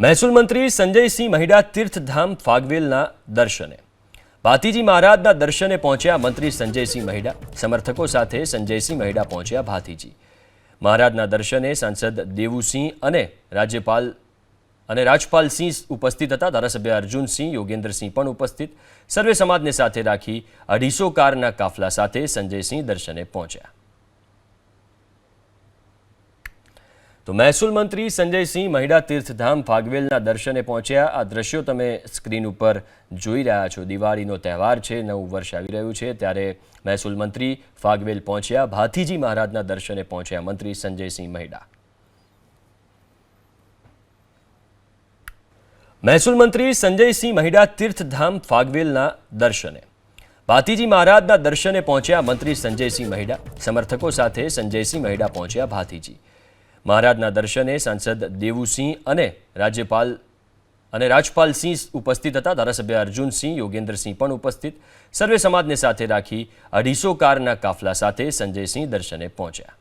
મહેસૂલ મંત્રી સંજયસિંહ મહિડા તીર્થધામ ફાગવેલના દર્શને. ભાતીજી મહારાજના દર્શને પહોંચ્યા મંત્રી સંજયસિંહ મહિડા. સમર્થકો સાથે સંજયસિંહ મહિડા પહોંચ્યા ભાતીજી. મહારાજના દર્શને સાંસદ દેવુસિંહ અને રાજ્યપાલ અને રાજપાલસિંહ ઉપસ્થિત હતા. ધારાસભ્ય અર્જુનસિંહ, યોગેન્દ્રસિંહ પણ ઉપસ્થિત. સર્વે સમાજને સાથે રાખી અઢીસો કારના કાફલા સાથે સંજયસિંહ દર્શને પહોંચ્યા. તો મહેસૂલ મંત્રી સંજયસિંહ મહિડા તીર્થધામ ફાગવેલના દર્શને પહોંચ્યા. આ દ્રશ્યો તમે સ્ક્રીન ઉપર જોઈ રહ્યા છો. દિવાળીનો તહેવાર છે, નવું વર્ષ આવી રહ્યું છે, ત્યારે મહેસૂલ મંત્રી ફાગવેલ પહોંચ્યા. ભાથીજી મહારાજના દર્શને પહોંચ્યા મંત્રી સંજયસિંહ મહિડા. મહેસૂલ મંત્રી સંજયસિંહ મહિડા તીર્થધામ ફાગવેલના દર્શને. ભાતીજી મહારાજના દર્શને પહોંચ્યા મંત્રી સંજયસિંહ મહિડા. સમર્થકો સાથે સંજયસિંહ મહિડા પહોંચ્યા ભાતીજી મહારાજના દર્શને સાંસદ દેવુસિંહ અને રાજ્યપાલ અને રાજપાલસિંહ ઉપસ્થિત હતા. ધારાસભ્ય અર્જુનસિંહ યોગેન્દ્રસિંહ પણ ઉપસ્થિત. સર્વે સમાજને સાથે રાખી અઢીસો કારના કાફલા સાથે સંજયસિંહ દર્શને પહોંચ્યા.